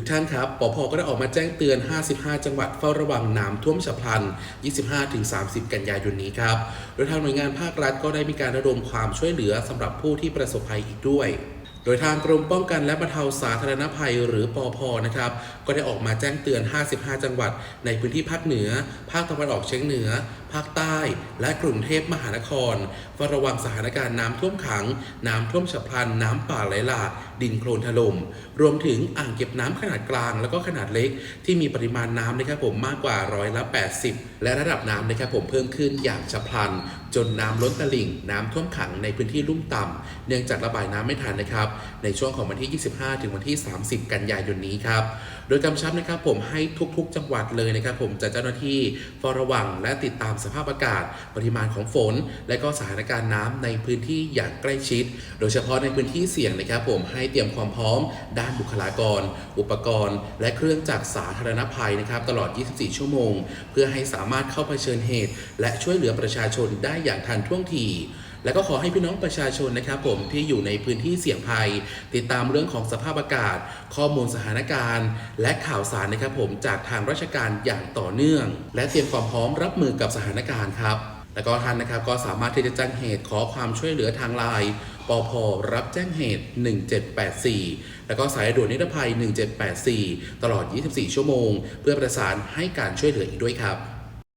ทุกท่านครับปพก็ได้ออกมาแจ้งเตือน 55 จังหวัดเฝ้าระวังน้ำท่วมฉับพลัน 25-30 กันยายนนี้ครับ โดยทางหน่วยงานภาครัฐก็ได้มีการระดมความช่วยเหลือสำหรับผู้ที่ประสบภัยอีกด้วยโดยทางกรมป้องกันและบรรเทาสาธารณภัยหรือปอพนะครับ ก็ได้ออกมาแจ้งเตือน 55 จังหวัด ในพื้นที่ภาคเหนือ ภาคตะวันออกเฉียงเหนือภาคใต้ และกรุงเทพมหานครเฝ้าระวังสถานการณ์น้ำท่วมขัง น้ำท่วมฉับพลัน น้ำป่าไหลหลาก ดินโคลนถล่ม รวมถึงอ่างเก็บน้ำขนาดกลาง แล้วก็ขนาดเล็ก ที่มีปริมาณน้ำนะครับผมมากกว่าร้อยละ 80 และระดับน้ำนะครับผมเพิ่มขึ้นอย่างฉับพลัน จนน้ำล้นตลิ่ง น้ำท่วมขังในพื้นที่ลุ่มต่ำเนื่องจากระบายน้ำไม่ทันนะครับ ในช่วงของวันที่ 25 ถึงวันที่ 30 กันยายนนี้ครับ โดยกำชับนะครับผมให้ทุกๆ จังหวัดเลยนะครับผมจะเจ้าหน้าที่เฝ้าระวังและติดตามสภาพอากาศ ปริมาณของฝน และก็สถานการณ์น้ำในพื้นที่อย่างใกล้ชิด โดยเฉพาะในพื้นที่เสี่ยงนะครับผมให้เตรียมความพร้อม ด้านบุคลากร อุปกรณ์ และเครื่องจักรสาธารณภัยนะครับตลอด 24 ชั่วโมง เพื่อให้สามารถเข้าเผชิญเหตุ และช่วยเหลือประชาชนได้อย่างทันท่วงที และก็ขอให้พี่น้องประชาชนนะครับผมที่อยู่ในพื้นที่เสี่ยงภัย ติดตามเรื่องของสภาพอากาศ ข้อมูลสถานการณ์ และข่าวสารนะครับผมจากทางราชการอย่างต่อเนื่อง และเตรียมความพร้อมรับมือกับสถานการณ์ครับแล้วก็ท่านนะครับก็สามารถที่จะแจ้งเหตุขอความช่วยเหลือทางไลน์ปพรับแจ้งเหตุ 1784 แล้วก็สายด่วนนิรภัย 1784 ตลอด 24 ชั่วโมง เพื่อประสานให้การช่วยเหลืออีกด้วยครับ